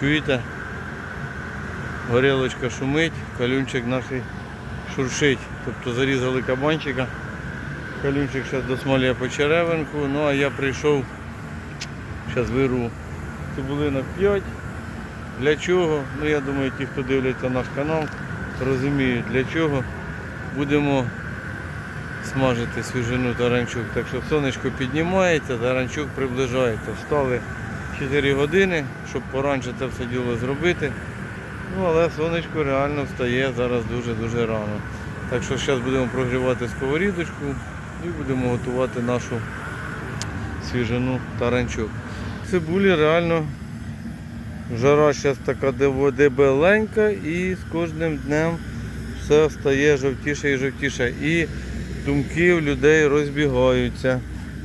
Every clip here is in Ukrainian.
Чуєте? Горілочка шумить, калюнчик наш шуршить. Тобто зарізали кабанчика. Калюнчик зараз досмалює по черевинку, ну а я прийшов, зараз виру цибулинок 5. Для чого? Ну я думаю, ті, хто дивляться наш канал, розуміють для чого. Будемо смажити свіжину таранчук. Так що сонечко піднімається, таранчук приближається. Встали 4 години, щоб поранше це все діло зробити. Ну, але сонечко реально встає зараз дуже-дуже рано. Так що зараз будемо прогрівати сковорідочку і будемо готувати нашу свіжину таранчук. Цибулі реально жара зараз така дебеленька і з кожним днем все стає жовтіше і жовтіше. І думки в людей розбігаються.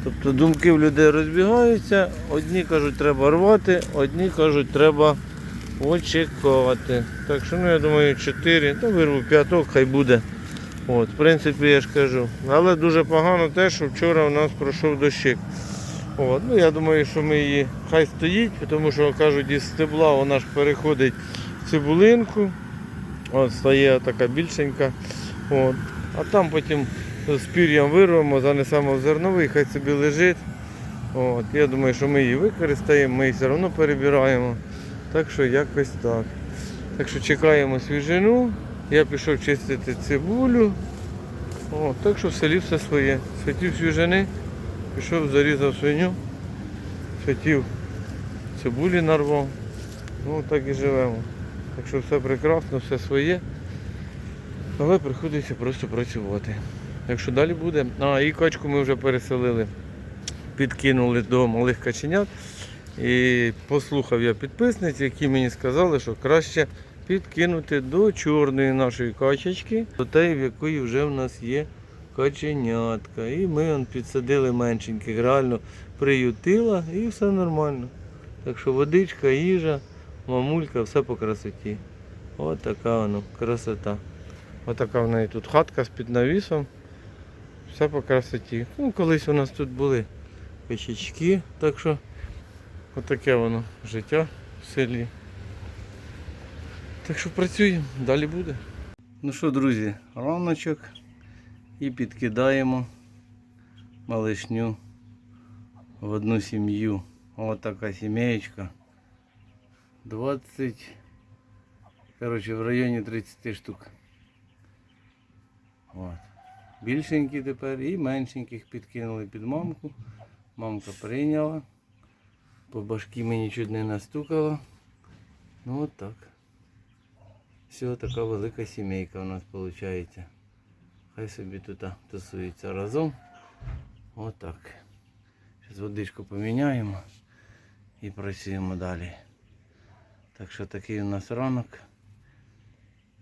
Тобто думки в людей розбігаються, одні кажуть, треба рвати, одні кажуть, треба очікувати. Так що, ну я думаю, 4, та вирву п'яток, хай буде. От, в принципі, я ж кажу. Але дуже погано те, що вчора у нас пройшов дощик. От, ну я думаю, що ми її хай стоїть, тому що кажуть, із стебла вона ж переходить в цибулинку. От стає така більшенька. От. А там потім з пір'ям вирвемо, занесемо в зерновий, хай собі лежить. От. Я думаю, що ми її використаємо, ми її все одно перебираємо. Так що якось так. Так що чекаємо свіжину. Я пішов чистити цибулю. О, так що в селі все своє. Святів свіжини, пішов, зарізав свиню, святів цибулі нарвав. Ну так і живемо. Так що все прекрасно, все своє. Але приходиться просто працювати. Так що далі буде. А, і качку ми вже переселили. Підкинули до малих каченят. І послухав я підписниць, які мені сказали, що краще підкинути до чорної нашої качечки, до тієї, в якої вже в нас є каченятка. І ми он підсадили меншеньких, реально приютила і все нормально. Так що водичка, їжа, мамулька, все по красоті. От така воно, красота. Ось така в неї тут хатка з під навісом. Все по красоті. Ну, колись у нас тут були печечки, так що отаке воно життя в селі. Так що працюємо, далі буде. Ну що, друзі, раночок і підкидаємо малишню в одну сім'ю. Ось така сім'єчка. 20, коротше, в районі 30 штук. От. Більшенькі тепер і меншеньких підкинули під мамку. Мамка прийняла. По башки мені чуть не настукала. Ну от так. Все, така велика сімейка у нас виходить. Хай собі тут тусується разом. Отак. Зараз водичку поміняємо і працюємо далі. Так що такий у нас ранок.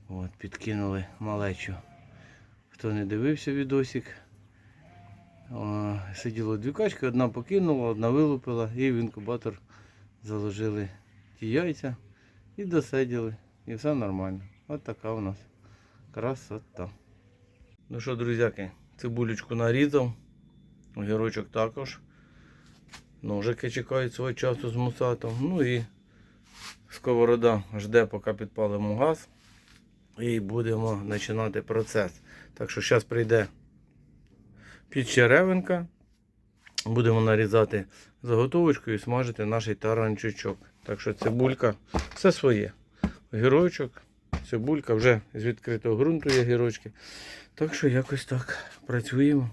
От, підкинули малечу. Хто не дивився відосик, сиділо дві качки, одна покинула, одна вилупила і в інкубатор заложили ті яйця і досиділи. І все нормально. От така у нас красота. Ну що, друзяки, цибулечку нарізав, огірочок також. Ножики чекають свого часу з мусатом. Ну і сковорода жде, поки підпалимо газ. І будемо починати процес. Так що зараз прийде підчеревинка. Будемо нарізати заготовочку і смажити наш таранчучок. Так що цибулька, все своє. Гірочок, цибулька, вже з відкритого ґрунту є гірочки. Так що якось так працюємо.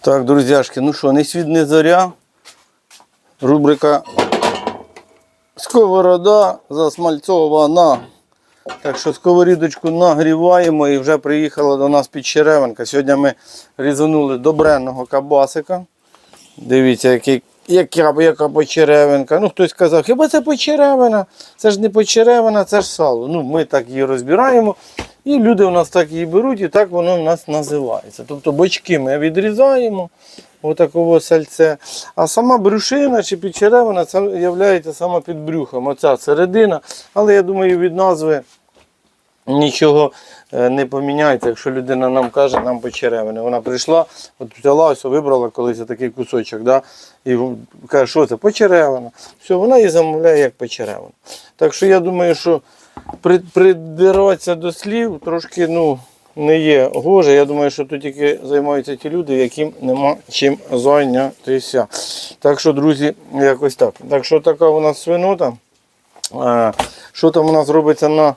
Так, друзяшки, ну що, не світ, не зоря. Рубрика Сковорода засмальцована. Так що сковорідочку нагріваємо і вже приїхала до нас підчеревинка. Сьогодні ми різанули добренного кабасика. Дивіться, який, яка, яка почеревинка. Ну, хтось казав, хіба це почеревина? Це ж не почеревина, це ж сало. Ну, ми так її розбираємо. І люди у нас так її беруть, і так воно у нас називається. Тобто бочки ми відрізаємо, отаково сальце. А сама брюшина чи підчеревина це є саме під брюхом. Оця середина. Але я думаю, від назви нічого е, не поміняється, якщо людина нам каже, нам почеревини. Вона прийшла, от взяла, ось, вибрала колись такий кусочок, да, і каже, що це почеревина. Все, вона її замовляє як почеревину. Так що я думаю, що придиратися до слів трошки ну, не є гоже. Я думаю, що тут тільки займаються ті люди, яким нема чим зайнятися. Так що, друзі, якось так. Так що така у нас свинота. Що там у нас робиться на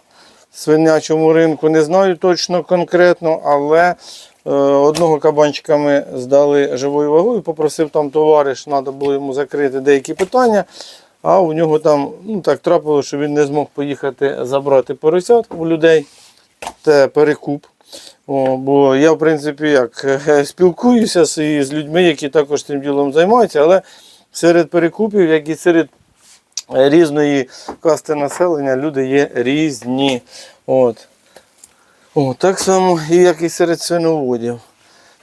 свинячому ринку, не знаю точно конкретно, але е, одного кабанчика ми здали живою вагою, попросив там товариш, треба було йому закрити деякі питання. А у нього там ну, так трапилося, що він не змог поїхати забрати поросят у людей. Це перекуп. О, бо я, в принципі, як е, спілкуюся з, з людьми, які також цим ділом займаються, але серед перекупів, як і серед різної касти населення, люди є різні. От. О, так само, як і серед свиноводів.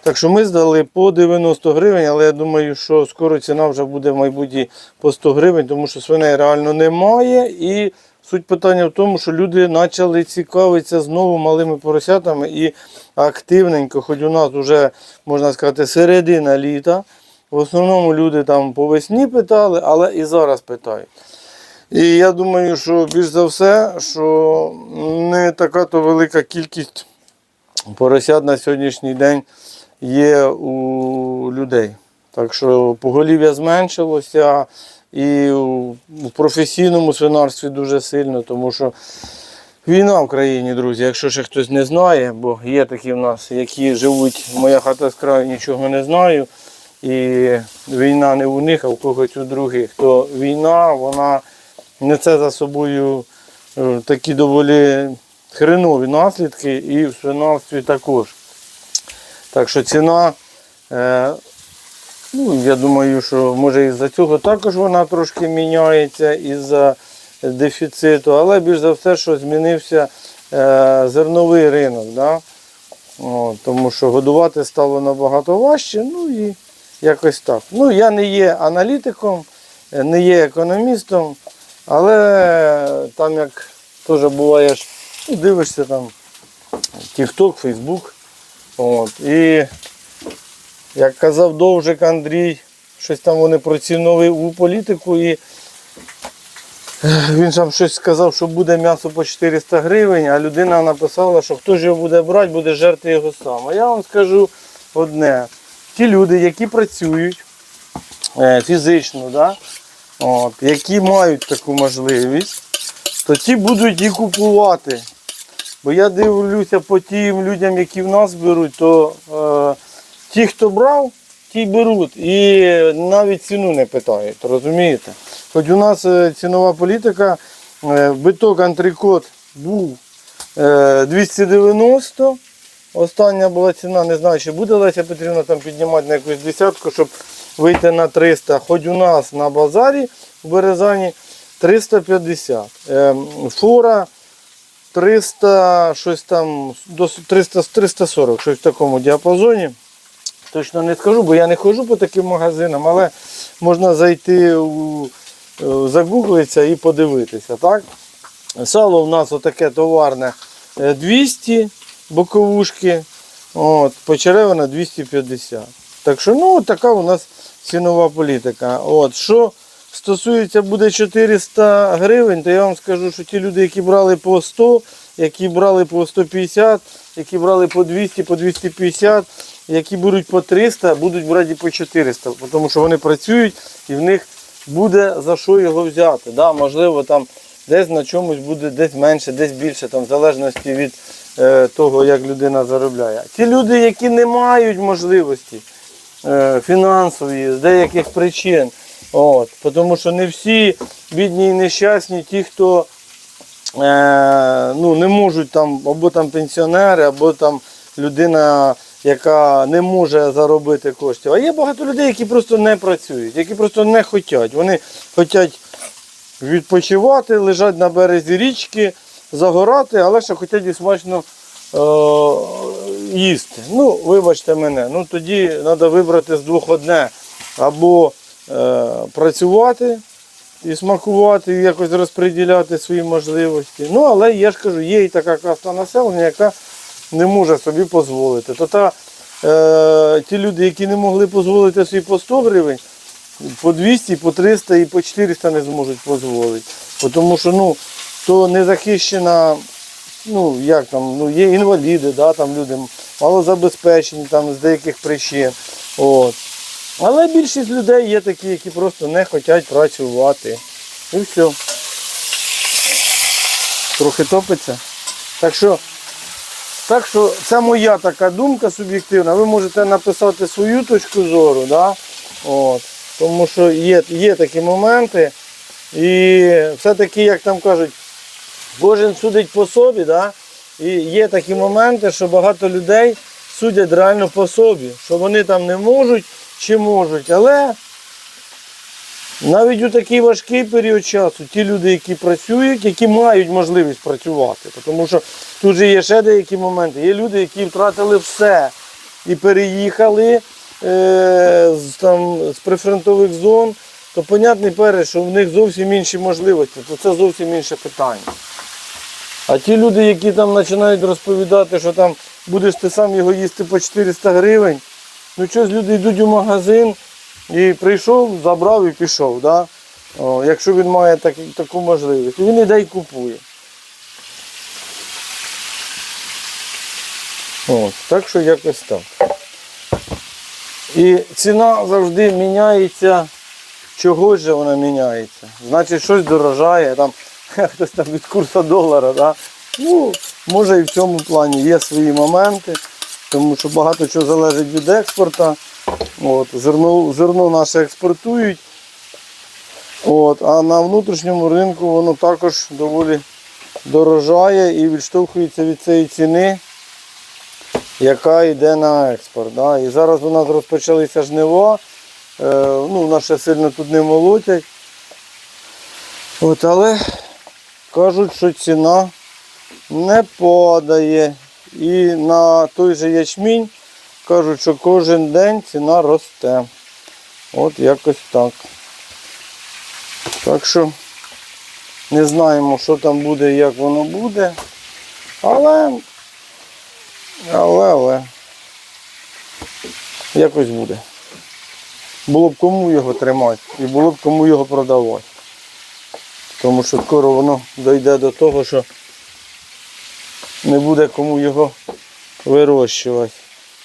Так що ми здали по 90 гривень, але я думаю, що скоро ціна вже буде в майбутнє по 100 гривень, тому що свиней реально немає. І суть питання в тому, що люди почали цікавитися знову малими поросятами і активненько, хоч у нас вже, можна сказати, середина літа. В основному люди там по весні питали, але і зараз питають. І я думаю, що більш за все, що не така то велика кількість поросят на сьогоднішній день є у людей. Так що поголів'я зменшилося і в професійному свинарстві дуже сильно, тому що війна в країні, друзі, якщо ще хтось не знає, бо є такі в нас, які живуть, моя хата з краю нічого не знаю. І війна не у них, а у когось у других. То війна, вона несе за собою е, такі доволі хренові наслідки і в свинарстві також. Так що ціна, е, ну, я думаю, що може із-за цього також вона трошки міняється із-за дефіциту, але більш за все, що змінився е, зерновий ринок. Да? О, тому що годувати стало набагато важче, ну і якось так. Ну, я не є аналітиком, е, не є економістом, але там як теж буває, ну, дивишся там TikTok, Facebook. От, і як казав Довжик Андрій, щось там вони про цінову політику і він там щось сказав, що буде м'ясо по 400 гривень, а людина написала, що хто ж його буде брати, буде жерти його сам. А я вам скажу одне. Ті люди, які працюють е, фізично, да, от, які мають таку можливість, то ті будуть і купувати. Бо я дивлюся по тим людям, які в нас беруть, то е, ті, хто брав, ті беруть. І навіть ціну не питають, розумієте? Хоч у нас е, цінова політика, е, биток антрикот був е, 290. Остання була ціна, не знаю, чи буде Леся Петрівна там піднімати на якусь десятку, щоб вийти на 300. Хоч у нас на базарі в Березані 350. Ем, Фора 300, щось там, до 300, 340, щось в такому діапазоні. Точно не скажу, бо я не ходжу по таким магазинам, але можна зайти у е, загуглитися і подивитися. Так? Сало в нас отаке товарне е, 200 боковушки, от, почеревина 250. Так що ну, така у нас цінова політика. От, що стосується буде 400 гривень, то я вам скажу, що ті люди, які брали по 100, які брали по 150, які брали по 200, по 250, які беруть по 300, будуть брати по 400, тому що вони працюють і в них буде за що його взяти. Да, можливо, там десь на чомусь буде десь менше, десь більше, там, в залежності від е, того, як людина заробляє. Ті люди, які не мають можливості е, фінансової з деяких причин, от, тому що не всі бідні і нещасні, ті, хто е, ну, не можуть там, або там пенсіонери, або там людина, яка не може заробити коштів. А є багато людей, які просто не працюють, які просто не хочуть. Вони хочуть відпочивати, лежать на березі річки, загорати, але ще хочуть і смачно е, їсти. Ну, вибачте мене, ну тоді треба вибрати з двох одне. Або працювати і смакувати, і якось розподіляти свої можливості. Ну, але я ж кажу, є і така каста населення, яка не може собі дозволити. То та, е, ті люди, які не могли дозволити собі по 100 гривень, по 200, по 300 і по 400 не зможуть дозволити. Тому що ну, то не ну як там, ну є інваліди, да, там люди малозабезпечені там, з деяких причин. От. Але більшість людей є такі, які просто не хочуть працювати. І все. Трохи топиться. Так що, так що це моя така думка суб'єктивна. Ви можете написати свою точку зору, да? От. тому що є, є такі моменти. І все-таки, як там кажуть, кожен судить по собі, да? і є такі моменти, що багато людей судять реально по собі, що вони там не можуть чи можуть. Але навіть у такий важкий період часу ті люди, які працюють, які мають можливість працювати. Тому що тут же є ще деякі моменти. Є люди, які втратили все і переїхали е, з, там, з прифронтових зон, то понятний перед, що в них зовсім інші можливості, то це зовсім інше питання. А ті люди, які там починають розповідати, що там будеш ти сам його їсти по 400 гривень, ну щось люди йдуть у магазин і прийшов, забрав і пішов. Да? О, якщо він має так, таку можливість, він іде і купує. О, так що якось так. І ціна завжди міняється. Чого ж вона міняється? Значить, щось дорожає, там хтось там від курсу долара. Да? Ну, може і в цьому плані є свої моменти, тому що багато чого залежить від експорту. От, зерно, зерно наше експортують. От, а на внутрішньому ринку воно також доволі дорожає і відштовхується від цієї ціни, яка йде на експорт. Да? І зараз у нас розпочалися жнива. Е, ну, нас ще сильно тут не молотять. От, але кажуть, що ціна не падає. І на той же ячмінь кажуть, що кожен день ціна росте. От якось так. Так що не знаємо, що там буде, і як воно буде. Але, але, але якось буде. Було б кому його тримати і було б кому його продавати. Тому що скоро воно дійде до того, що не буде кому його вирощувати.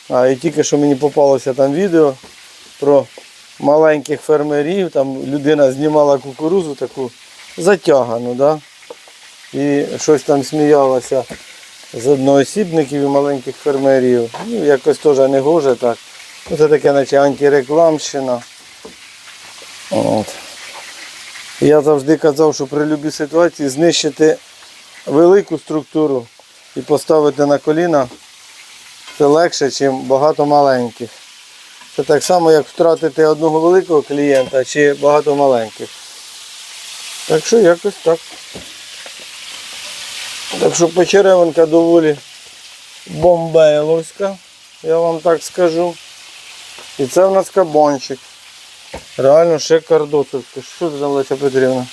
А і тільки що мені попалося там відео про маленьких фермерів, там людина знімала кукурузу таку затягану, да? і щось там сміялося з одноосібників і маленьких фермерів. Ну, якось теж не гоже так. Ну, Це таке наче антирекламщина. От. Я завжди казав, що при будь-якій ситуації знищити велику структуру і поставити на коліна це легше, ніж багато маленьких. Це так само, як втратити одного великого клієнта чи багато маленьких. Так що якось так. Так що Почеревинка доволі бомбейловська, я вам так скажу. І це в нас кабанчик. Реально ще шикардосовський. Що ти там, Леся Петрівна?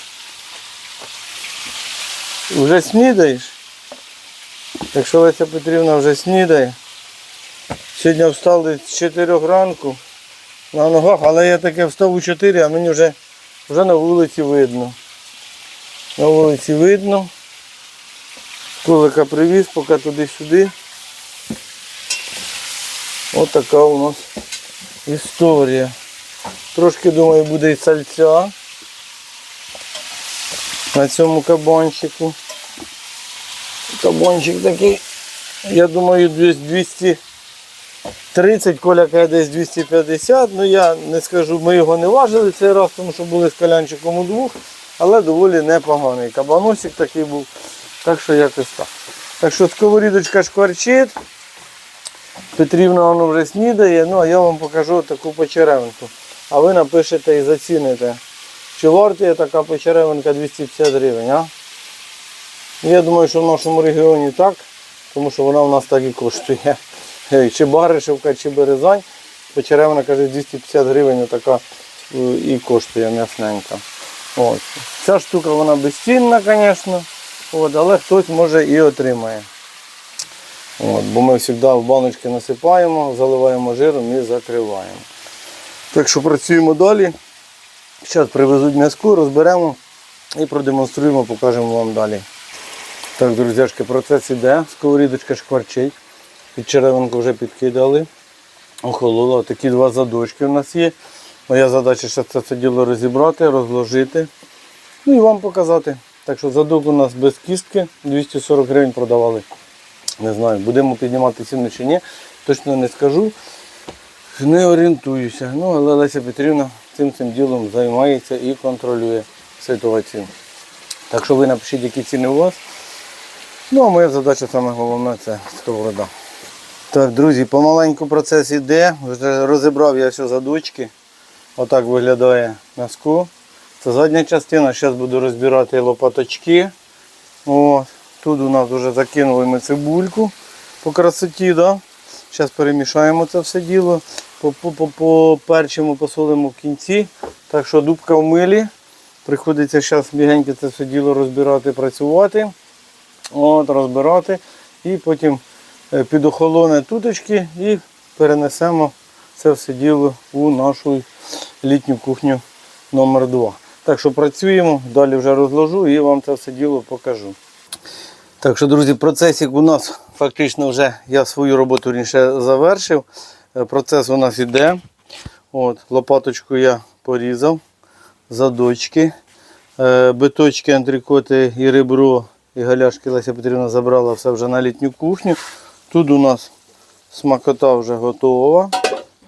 Вже снідаєш? Якщо Леся Петрівна вже снідає. Сьогодні десь з 4 ранку на ногах, але я таке встав у 4, а мені вже, вже на вулиці видно. На вулиці видно. Кулика привіз, поки туди-сюди. Ось така у нас історія. Трошки, думаю, буде і сальця на цьому кабанчику. Кабанчик такий, я думаю, 230, коля каже десь 250. Ну я не скажу, ми його не важили цей раз, тому що були з колянчиком у двох, але доволі непоганий. Кабаносик такий був. Так що якось так. Так що сковорідочка шкварчить. Петрівна воно вже снідає, ну а я вам покажу таку почеревинку. А ви напишете і заціните, чи вартує така почеревинка 250 гривень, а? Я думаю, що в нашому регіоні так, тому що вона в нас так і коштує. Чи Баришевка, чи Березань. Почеревина каже 250 гривень така е, і коштує м'ясненька. От. Ця штука вона безцінна, звісно, от, але хтось може і отримає. От, бо ми завжди в баночки насипаємо, заливаємо жиром і закриваємо. Так що працюємо далі. Зараз привезуть м'язку, розберемо і продемонструємо, покажемо вам далі. Так, друзяшки, процес іде, сковорідочка шкварчить. Під черевинку вже підкидали. Охололо. Такі два задочки у нас є. Моя задача ще це все діло розібрати, розложити. Ну і вам показати. Так що задок у нас без кістки 240 гривень продавали. Не знаю, будемо піднімати ціну чи ні. Точно не скажу. Не орієнтуюся. Ну, але Леся Петрівна цим цим ділом займається і контролює ситуацію. Так що ви напишіть, які ціни у вас. Ну, а моя задача саме головна це сковорода. Так, друзі, помаленьку процес іде. Вже розібрав я все задочки. Отак виглядає м'язко. Це задня частина. Зараз буду розбирати лопаточки. От. Тут у нас вже закинули ми цибульку по красоті. Да? Зараз перемішаємо це все діло. По, перчимо посолимо в кінці. Так що дубка в милі. Приходиться зараз бігенько це все діло розбирати, працювати. От, розбирати. І потім е, під охолоне туточки і перенесемо це все діло у нашу літню кухню номер 2 Так що працюємо, далі вже розложу і вам це все діло покажу. Так що, друзі, процесик у нас фактично вже я свою роботу раніше завершив. Е, Процес у нас іде. От, лопаточку я порізав, задочки, е, биточки, антрикоти і ребро, і галяшки Леся Петрівна забрала все вже на літню кухню. Тут у нас смакота вже готова.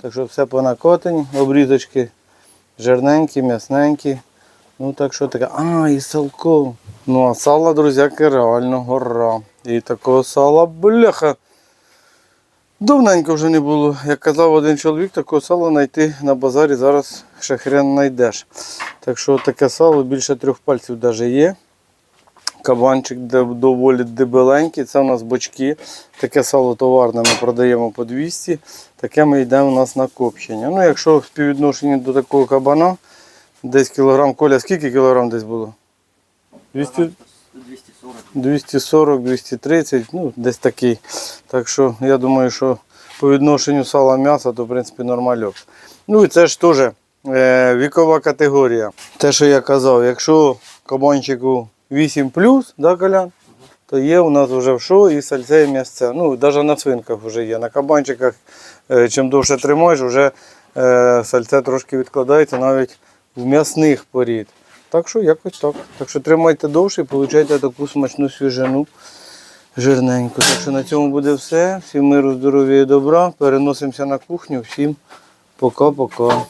Так що все по накотині, обрізочки жирненькі, м'ясненькі. Ну так що таке. А, і салко. Ну а сало, друзяки, реально гора. І такого сала, бляха. Давненько вже не було. Як казав один чоловік, такого сала знайти на базарі зараз ще хрен знайдеш. Так що таке сало більше трьох пальців навіть є. Кабанчик доволі дебеленький, це у нас бочки. Таке сало товарне ми продаємо по 200, таке ми йдемо у нас на копчення. Ну, якщо в співвідношенні до такого кабана, десь кілограм, Коля, скільки кілограм десь було? 200? 240, 230, ну десь такий. Так що я думаю, що по відношенню сала м'яса, то в принципі нормальок. Ну і це ж теж е, вікова категорія. Те, що я казав, якщо кабанчику 8 да, Колян, то є у нас вже в шо і сальце, і м'ясце. Ну, навіть на свинках вже є. На кабанчиках, е, чим довше тримаєш, вже е, сальце трошки відкладається навіть в м'ясних порід. Так що якось так. Так що тримайте довше і получайте таку смачну свіжину жирненьку. Так що на цьому буде все. Всім миру, здоров'я і добра. Переносимося на кухню. Всім пока-пока.